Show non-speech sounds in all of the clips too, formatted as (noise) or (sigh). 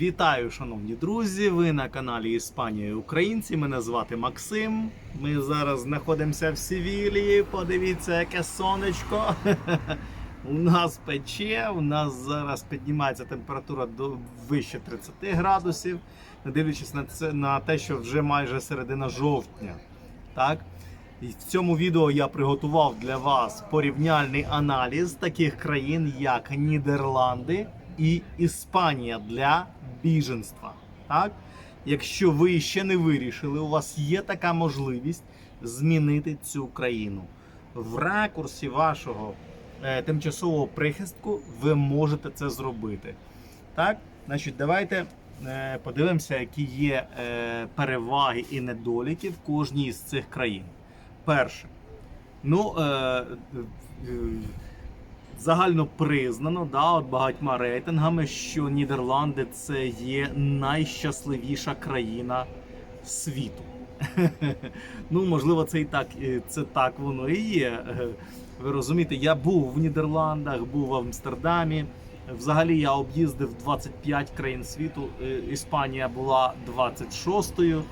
Вітаю, шановні друзі! Ви на каналі Іспанія Українці. Мене звати Максим. Ми зараз знаходимося в Севілії. Подивіться, яке сонечко. (laughs) У нас пече, у нас зараз піднімається температура до вище 30 градусів, дивлячись на це на те, що вже майже середина жовтня. Так? І в цьому відео я приготував для вас порівняльний аналіз таких країн, як Нідерланди і Іспанія для біженства. Так? Якщо ви ще не вирішили, у вас є така можливість змінити цю країну. В ракурсі вашого е, тимчасового прихистку ви можете це зробити. Так? Значить, давайте е, подивимося, які є е, переваги і недоліки в кожній з цих країн. Перше, ну, е, е, загально признано да, от багатьма рейтингами, що Нідерланди це є найщасливіша країна світу. (laughs) ну, можливо, це і так, це так воно і є. Ви розумієте, я був в Нідерландах, був в Амстердамі. Взагалі я об'їздив 25 країн світу. Е, Іспанія була 26-ю.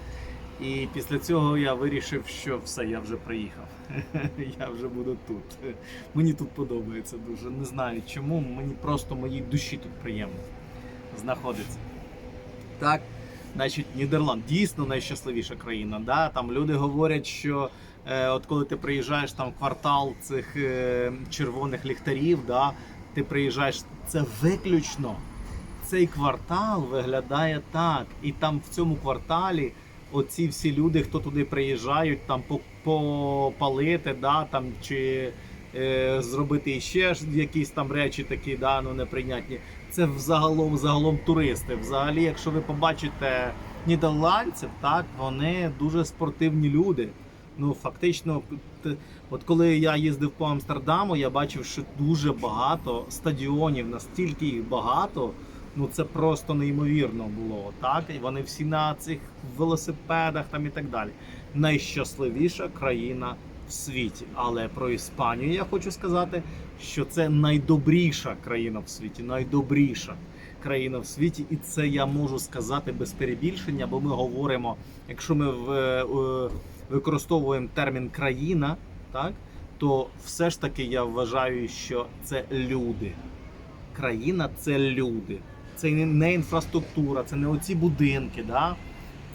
І після цього я вирішив, що все, я вже приїхав. (laughs) Я вже буду тут. Мені тут подобається дуже. Не знаю чому. Мені просто моїй душі тут приємно знаходиться. Так, значить, Нідерланд дійсно найщасливіша країна. Да? Там люди говорять, що е, от коли ти приїжджаєш там квартал цих е, червоних ліхтарів, да, ти приїжджаєш, це виключно. Цей квартал виглядає так. І там в цьому кварталі оці всі люди, хто туди приїжджають, там по- попалити, да, там, чи е, зробити ще якісь там речі такі, да, ну, неприйнятні. Це взагалом, загалом туристи. Взагалі, якщо ви побачите нідерландців, так, вони дуже спортивні люди. Ну, фактично, от коли я їздив по Амстердаму, я бачив, що дуже багато стадіонів, настільки їх багато, ну це просто неймовірно було. Так, і вони всі на цих велосипедах там і так далі. Найщасливіша країна в світі. Але про Іспанію я хочу сказати, що це найдобріша країна в світі, найдобріша країна в світі, і це я можу сказати без перебільшення, бо ми говоримо, якщо ми е, використовуємо термін країна, так то все ж таки я вважаю, що це люди. Країна це люди. Це не інфраструктура, це не оці будинки, да?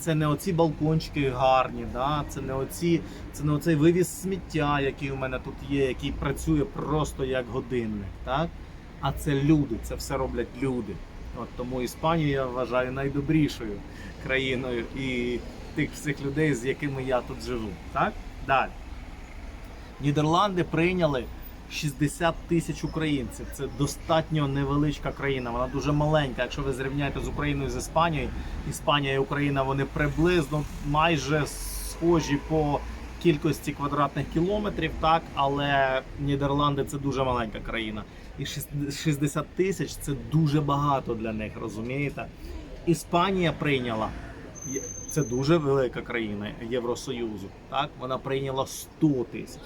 Це не оці балкончики гарні, да? це не оці, це не оцей вивіз сміття, який у мене тут є, який працює просто як годинник. Так? А це люди, це все роблять люди. От тому Іспанію я вважаю найдобрішою країною і тих всіх людей, з якими я тут живу. Так? Далі. Нідерланди прийняли 60 тисяч українців. Це достатньо невеличка країна. Вона дуже маленька. Якщо ви зрівняєте з Україною з Іспанією, Іспанія і Україна вони приблизно майже схожі по кількості квадратних кілометрів, так але Нідерланди це дуже маленька країна. І шіс- 60 тисяч це дуже багато для них, розумієте? Іспанія прийняла це дуже велика країна Євросоюзу. Так, вона прийняла 100 тисяч,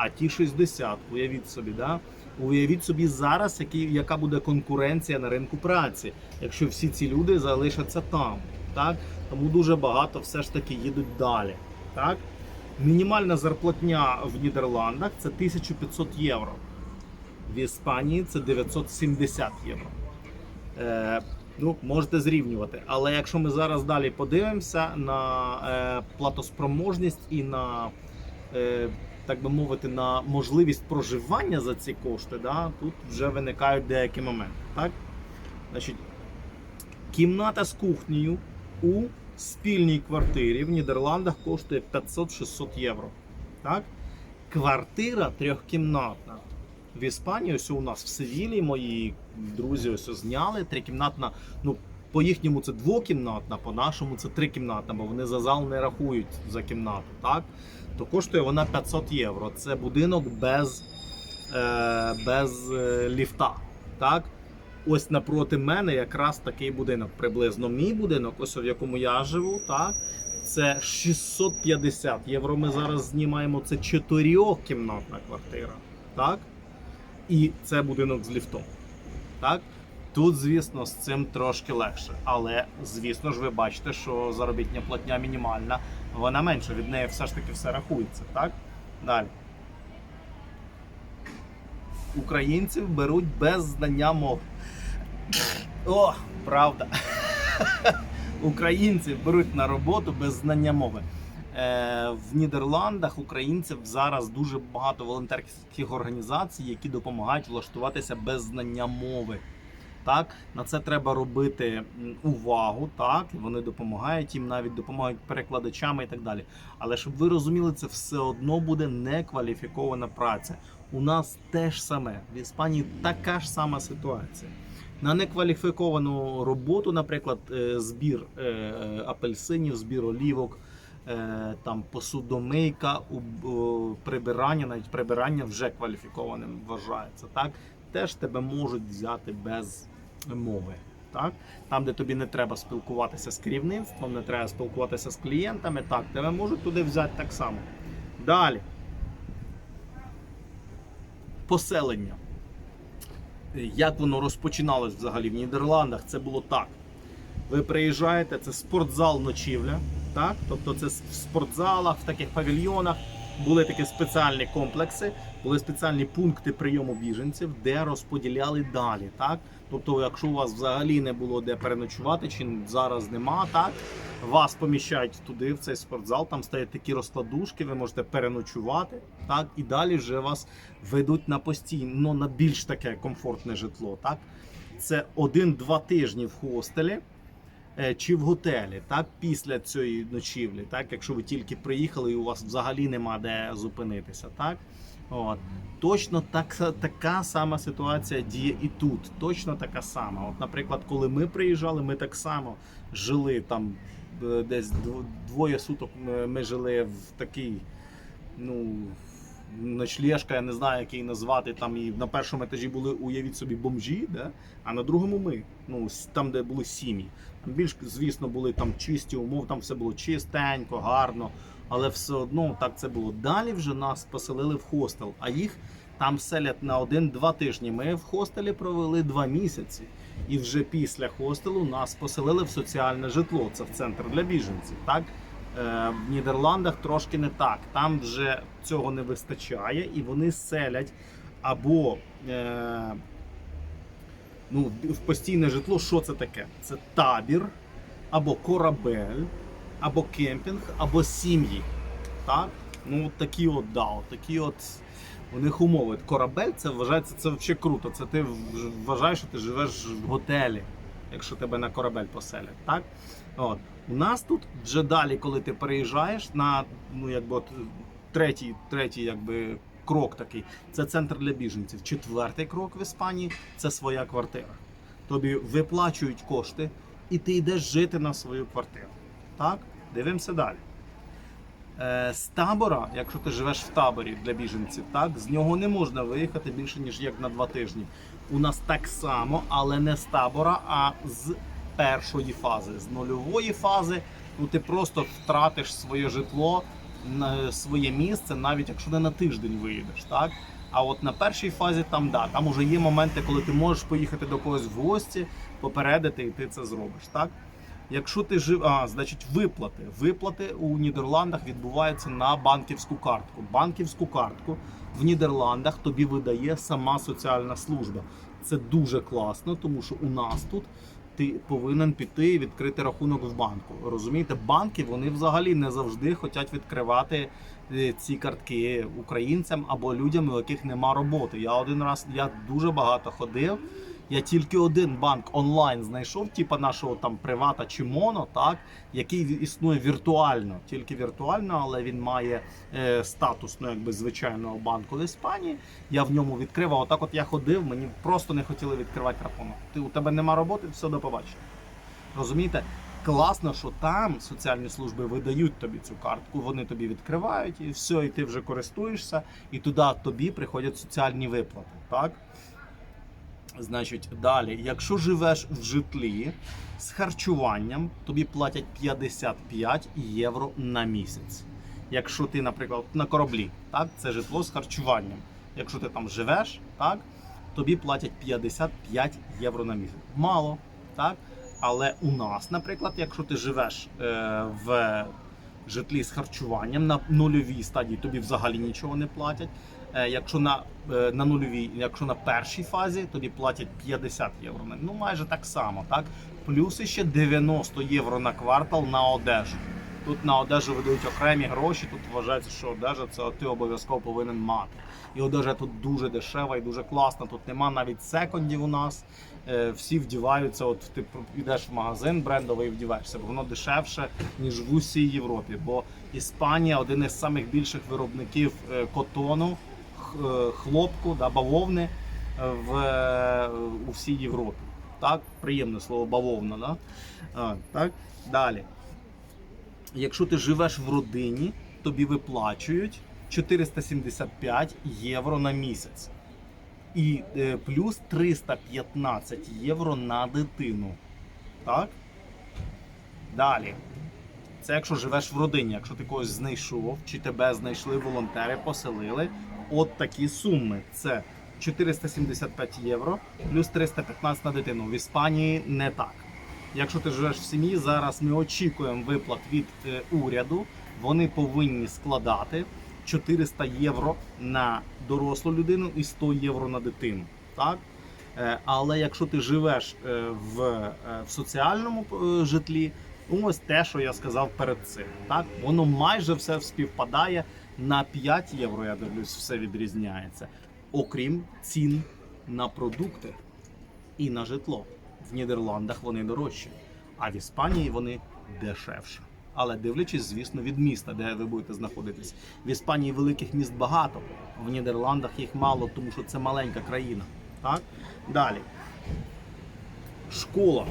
а ті 60, уявіть собі, да? Уявіть собі зараз, які, яка буде конкуренція на ринку праці, якщо всі ці люди залишаться там. Так? Тому дуже багато все ж таки їдуть далі. Так? Мінімальна зарплатня в Нідерландах це 1500 євро. В Іспанії це 970 євро. Е, ну, можете зрівнювати. Але якщо ми зараз далі подивимося на е, платоспроможність і на, е, так би мовити, на можливість проживання за ці кошти, да, тут вже виникають деякі моменти. Так? Значить, кімната з кухнею у спільній квартирі в Нідерландах коштує 500-600 євро. Так? Квартира трьохкімнатна. В Іспанії, ось у нас в Севілі, мої друзі ось зняли трикімнатна. Ну, по їхньому це двокімнатна, по нашому це трикімнатна, бо вони за зал не рахують за кімнату. Так? То коштує вона 500 євро. Це будинок без, е, без е, ліфта. Так? Ось напроти мене якраз такий будинок. Приблизно мій будинок, ось в якому я живу, так? Це 650 євро. Ми зараз знімаємо. Це чотирьохкімнатна квартира. Так? І це будинок з ліфтом. Так? Тут, звісно, з цим трошки легше. Але, звісно ж, ви бачите, що заробітня платня мінімальна, вона менша, від неї все ж таки все рахується. Так? Далі. Українців беруть без знання мов. О, правда. Українців беруть на роботу без знання мови. Е, в Нідерландах українців зараз дуже багато волонтерських організацій, які допомагають влаштуватися без знання мови. Так, на це треба робити увагу. Так, вони допомагають їм, навіть допомагають перекладачами і так далі. Але щоб ви розуміли, це все одно буде некваліфікована праця. У нас те ж саме в Іспанії така ж сама ситуація. На некваліфіковану роботу, наприклад, е, збір е, апельсинів, збір олівок, е, там посудомийка, прибирання, навіть прибирання вже кваліфікованим вважається. Так теж тебе можуть взяти без мови. Так? Там, де тобі не треба спілкуватися з керівництвом, не треба спілкуватися з клієнтами, так, тебе можуть туди взяти так само. Далі. Поселення. Як воно розпочиналось взагалі в Нідерландах? Це було так. Ви приїжджаєте, це спортзал ночівля. Так? Тобто це в спортзалах, в таких павільйонах були такі спеціальні комплекси, були спеціальні пункти прийому біженців, де розподіляли далі. Так? Тобто, якщо у вас взагалі не було де переночувати, чи зараз нема, так вас поміщають туди, в цей спортзал, там стоять такі розкладушки, ви можете переночувати, так, і далі вже вас ведуть на постійно, на більш таке комфортне житло. Так? Це один-два тижні в хостелі е, чи в готелі, так, після цієї ночівлі, так, якщо ви тільки приїхали і у вас взагалі нема де зупинитися. Так? От. Точно так, така сама ситуація діє і тут. Точно така сама. От, наприклад, коли ми приїжджали, ми так само жили там е, десь дв- двоє суток. Ми жили в такій, ну. Ночлежка, я не знаю, як її назвати. Там і на першому етажі були, уявіть собі, бомжі, да? а на другому ми. Ну, там, де були сім'ї. Там більш, звісно, були там чисті умови, там все було чистенько, гарно, але все одно так це було. Далі вже нас поселили в хостел, а їх там селять на один-два тижні. Ми в хостелі провели два місяці. І вже після хостелу нас поселили в соціальне житло. Це в центр для біженців. Так? Е, В Нідерландах трошки не так. Там вже цього не вистачає, і вони селять або е, ну, в постійне житло. Що це таке? Це табір, або корабель, або кемпінг, або сім'ї. Так? Ну, такі от, да, от такі от у них умови. Корабель це вважається це взагалі круто. Це ти вважаєш, що ти живеш в готелі, якщо тебе на корабель поселять. Так? От. У нас тут вже далі, коли ти переїжджаєш на ну, якби от, третій, третій якби, крок такий, це центр для біженців. Четвертий крок в Іспанії це своя квартира. Тобі виплачують кошти, і ти йдеш жити на свою квартиру. Так? Дивимося далі. Е, з табора, якщо ти живеш в таборі для біженців, так з нього не можна виїхати більше ніж як на два тижні. У нас так само, але не з табора, а з першої фази. З нульової фази ну ти просто втратиш своє житло, своє місце, навіть якщо не на тиждень виїдеш. Так? А от на першій фазі там да, там уже є моменти, коли ти можеш поїхати до когось в гості, попередити, і ти це зробиш. Так? Якщо ти жив, а значить виплати. Виплати у Нідерландах відбуваються на банківську картку. Банківську картку в Нідерландах тобі видає сама соціальна служба. Це дуже класно, тому що у нас тут ти повинен піти і відкрити рахунок в банку. Розумієте, банки вони взагалі не завжди хочуть відкривати е, ці картки українцям або людям, у яких нема роботи. Я один раз я дуже багато ходив. Я тільки один банк онлайн знайшов, типа нашого там привата чи моно, так який існує віртуально, тільки віртуально, але він має е, статус ну, якби звичайного банку в Іспанії. Я в ньому відкрив. А отак, от я ходив, мені просто не хотіли відкривати рахунок. Ти у тебе нема роботи, все до побачення. Розумієте? Класно, що там соціальні служби видають тобі цю картку, вони тобі відкривають, і все, і ти вже користуєшся, і туди тобі приходять соціальні виплати. Так? Значить, далі, якщо живеш в житлі з харчуванням, тобі платять 55 євро на місяць. Якщо ти, наприклад, на кораблі, так, це житло з харчуванням. Якщо ти там живеш, так, тобі платять 55 євро на місяць. Мало, так? Але у нас, наприклад, якщо ти живеш е, в житлі з харчуванням на нульовій стадії, тобі взагалі нічого не платять. Е, якщо на, е, на нульовій, якщо на першій фазі, тоді платять 50 євро. Ну майже так само, так? Плюс ще 90 євро на квартал на одежу. Тут на одежу видають окремі гроші. Тут вважається, що одежа це ти обов'язково повинен мати. І одежа тут дуже дешева і дуже класна. Тут нема навіть секондів у нас. Е, Всі вдіваються. От ти йдеш в магазин брендовий і вдіваєшся, бо воно дешевше ніж в усій Європі. Бо Іспанія один із самих більших виробників котону, хлопку, да, бавовни е, в е, у всій Європі. Так, приємне слово бавовна. Да? А, так? Далі. Якщо ти живеш в родині, тобі виплачують 475 євро на місяць. І е, плюс 315 євро на дитину. Так? Далі. Це якщо живеш в родині, якщо ти когось знайшов, чи тебе знайшли волонтери, поселили. От такі суми. Це 475 євро плюс 315 на дитину. В Іспанії не так. Якщо ти живеш в сім'ї, зараз ми очікуємо виплат від е, уряду. Вони повинні складати 400 євро на дорослу людину і 100 євро на дитину. Так? Е, Але якщо ти живеш е, в, в соціальному житлі, ось те, що я сказав перед цим. Так? Воно майже все співпадає на 5 євро, я дивлюсь, все відрізняється. Окрім цін на продукти і на житло. В Нідерландах вони дорожчі, а в Іспанії вони дешевші. Але дивлячись, звісно, від міста, де ви будете знаходитись. В Іспанії великих міст багато, в Нідерландах їх мало, тому що це маленька країна. Так? Далі. Школа.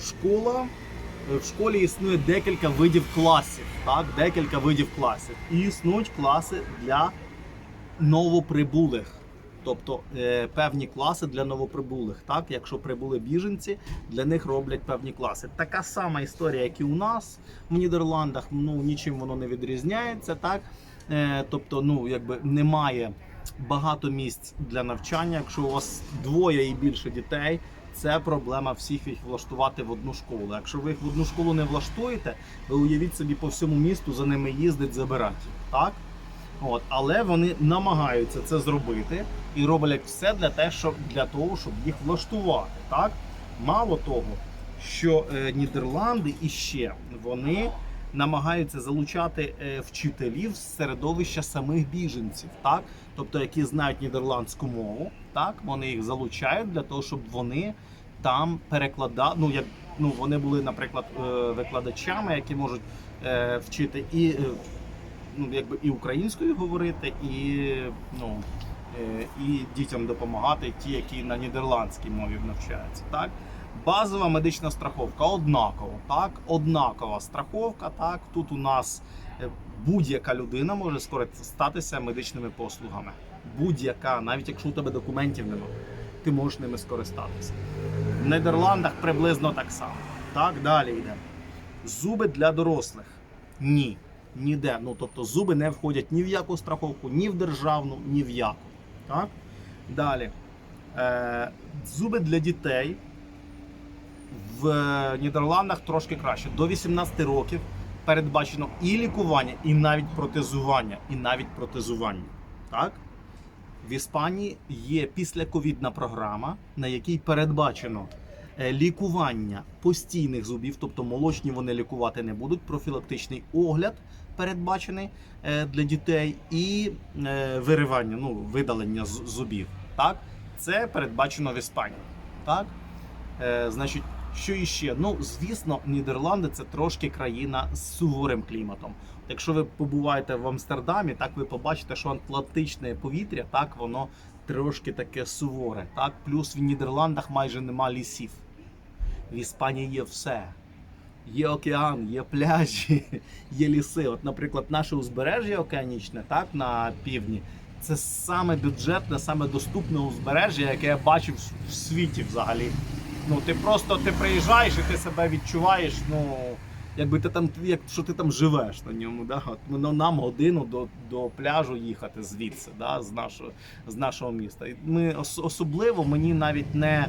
Школа. Е, В школі існує декілька видів класів. Так? Декілька видів класів. І існують класи для новоприбулих. Тобто е, певні класи для новоприбулих. Так, якщо прибули біженці, для них роблять певні класи. Така сама історія, як і у нас в Нідерландах. Ну нічим воно не відрізняється. Так, е, тобто, ну якби немає багато місць для навчання. Якщо у вас двоє і більше дітей, це проблема всіх їх влаштувати в одну школу. Якщо ви їх в одну школу не влаштуєте, ви уявіть собі по всьому місту за ними їздить, забирати. Так? От, але вони намагаються це зробити і роблять все для, те, щоб, для того, щоб їх влаштувати. Так? Мало того, що е, Нідерланди іще вони намагаються залучати е, вчителів з середовища самих біженців, так? тобто які знають нідерландську мову, так? вони їх залучають для того, щоб вони там перекладали. Ну, як ну, вони були, наприклад, е, викладачами, які можуть е, вчити і. ну, якби і українською говорити, і, ну, і дітям допомагати, ті, які на нідерландській мові навчаються. Так? Базова медична страховка однакова. Так? Однакова страховка. Так? Тут у нас е, будь-яка людина може скористатися медичними послугами. Будь-яка, навіть якщо у тебе документів немає, ти можеш ними скористатися. В Нідерландах приблизно так само. Так, далі йде. Зуби для дорослих. Ні. Ніде. Ну, тобто зуби не входять ні в яку страховку, ні в державну, ні в яку. Так? Далі. Е, зуби для дітей в Нідерландах трошки краще. До 18 років передбачено і лікування, і навіть протезування. І навіть протезування. Так? В Іспанії є післяковідна програма, на якій передбачено е, лікування постійних зубів, тобто молочні вони лікувати не будуть. Профілактичний огляд передбачений е, для дітей, і е, виривання, ну видалення зубів. Так, це передбачено в Іспанії. Так, е, значить, що іще? Ну, звісно, Нідерланди це трошки країна з суворим кліматом. Якщо ви побуваєте в Амстердамі, так ви побачите, що атлантичне повітря, так воно трошки таке суворе. Так, плюс в Нідерландах майже нема лісів. В Іспанії є все. Є океан, є пляжі, (laughs) є ліси. От, наприклад, наше узбережжя океанічне, так, на півдні, це саме бюджетне, саме доступне узбережжя, яке я бачив в світі взагалі. Ну, ти просто ти приїжджаєш і ти себе відчуваєш, ну, якби ти там, як що ти там живеш на ньому. Да? От, ну, нам годину до, до пляжу їхати звідси, да? з, нашого, з нашого міста. І ми ос- особливо мені навіть не,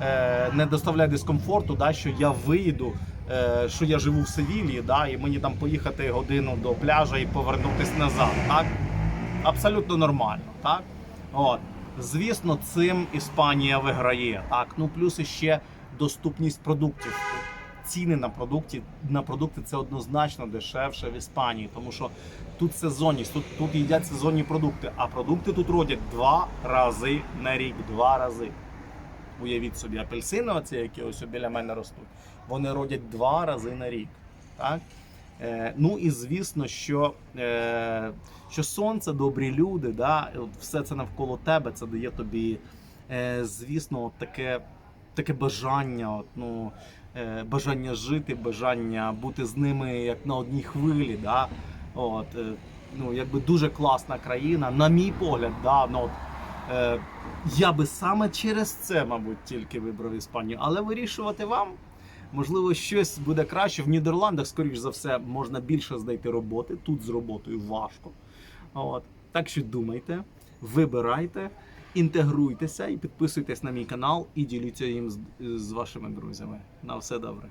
е, не доставляє дискомфорту, да? що я виїду. Е, Що я живу в Севілії, да, і мені там поїхати годину до пляжа і повернутися назад. Так? Абсолютно нормально, так? От. Звісно, цим Іспанія виграє. Так, ну плюс іще доступність продуктів. Ціни на продукти, на продукти це однозначно дешевше в Іспанії, тому що тут сезонність, тут, тут їдять сезонні продукти, а продукти тут родять два рази на рік. Два рази. Уявіть собі, апельсини, оці, які ось біля мене ростуть, вони родять два рази на рік. Так? Е, ну і звісно, що, е, що сонце, добрі люди, да, от все це навколо тебе, це дає тобі, е, звісно, от таке, таке бажання, от, ну, е, бажання жити, бажання бути з ними як на одній хвилі. Да? От, е, ну, якби дуже класна країна, на мій погляд, да, ну, от, е, я би саме через це, мабуть, тільки вибрав Іспанію, але вирішувати вам. Можливо, щось буде краще. В Нідерландах, скоріш за все, можна більше знайти роботи. Тут з роботою важко. От. Так що думайте, вибирайте, інтегруйтеся і підписуйтесь на мій канал і діліться їм з, з вашими друзями. На все добре.